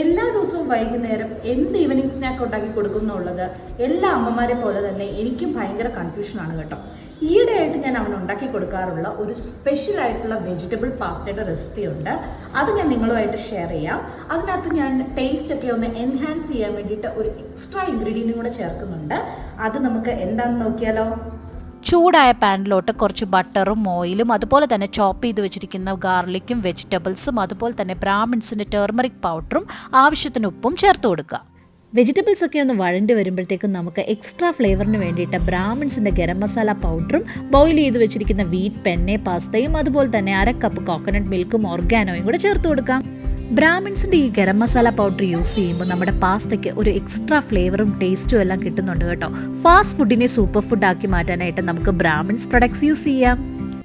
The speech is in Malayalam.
എല്ലാ ദിവസവും വൈകുന്നേരം എന്ത് ഈവനിങ് സ്നാക്ക് ഉണ്ടാക്കി കൊടുക്കുന്നുള്ളത് എല്ലാ അമ്മമാരെ പോലെ തന്നെ എനിക്കും ഭയങ്കര കൺഫ്യൂഷനാണ് കേട്ടോ. ഈയിടെയായിട്ട് ഞാൻ അവൻ ഉണ്ടാക്കി കൊടുക്കാറുള്ള ഒരു സ്പെഷ്യൽ ആയിട്ടുള്ള വെജിറ്റബിൾ പാസ്റ്റയുടെ റെസിപ്പി ഉണ്ട്. അത് ഞാൻ നിങ്ങളുമായിട്ട് ഷെയർ ചെയ്യാം. അതിനകത്ത് ഞാൻ ടേസ്റ്റ് ഒക്കെ ഒന്ന് എൻഹാൻസ് ചെയ്യാൻ വേണ്ടിയിട്ട് ഒരു എക്സ്ട്രാ ഇൻഗ്രീഡിയന്റും കൂടെ ചേർക്കുന്നുണ്ട്. അത് നമുക്ക് എന്താണെന്ന് നോക്കിയാലോ? ചൂടായ പാനിലോട്ട് കുറച്ച് ബട്ടറും ഓയിലും അതുപോലെ തന്നെ ചോപ്പ് ചെയ്ത് വെച്ചിരിക്കുന്ന ഗാർലിക്കും വെജിറ്റബിൾസും അതുപോലെ തന്നെ ബ്രാഹ്മിൻസിന്റെ ടേർമറിക് പൗഡറും ആവശ്യത്തിന് ഉപ്പും ചേർത്ത് കൊടുക്കുക. വെജിറ്റബിൾസ് ഒക്കെ ഒന്ന് വഴണ്ടി വരുമ്പോഴത്തേക്കും നമുക്ക് എക്സ്ട്രാ ഫ്ലേവറിന് വേണ്ടിയിട്ട് ബ്രാഹ്മിൻസിന്റെ ഗരം മസാല പൗഡറും ബോയിൽ ചെയ്ത് വെച്ചിരിക്കുന്ന വീറ്റ് പെന്നെ പാസ്തയും അതുപോലെ തന്നെ അര കപ്പ് കോക്കനട്ട് മിൽക്കും ഓർഗാനോയും കൂടെ ചേർത്ത് കൊടുക്കാം. ബ്രാഹ്മിൻസിന്റെ ഈ ഗരം മസാല പൗഡർ യൂസ് ചെയ്യുമ്പോൾ നമ്മുടെ പാസ്തയ്ക്ക് ഒരു എക്സ്ട്രാ ഫ്ലേവറും ടേസ്റ്റും എല്ലാം കിട്ടുന്നുണ്ട് കേട്ടോ. ഫാസ്റ്റ് ഫുഡിനെ സൂപ്പർ ഫുഡ് ആക്കി മാറ്റാനായിട്ട് നമുക്ക് ബ്രാഹ്മിൻസ് പ്രൊഡക്ട്സ് യൂസ് ചെയ്യാം.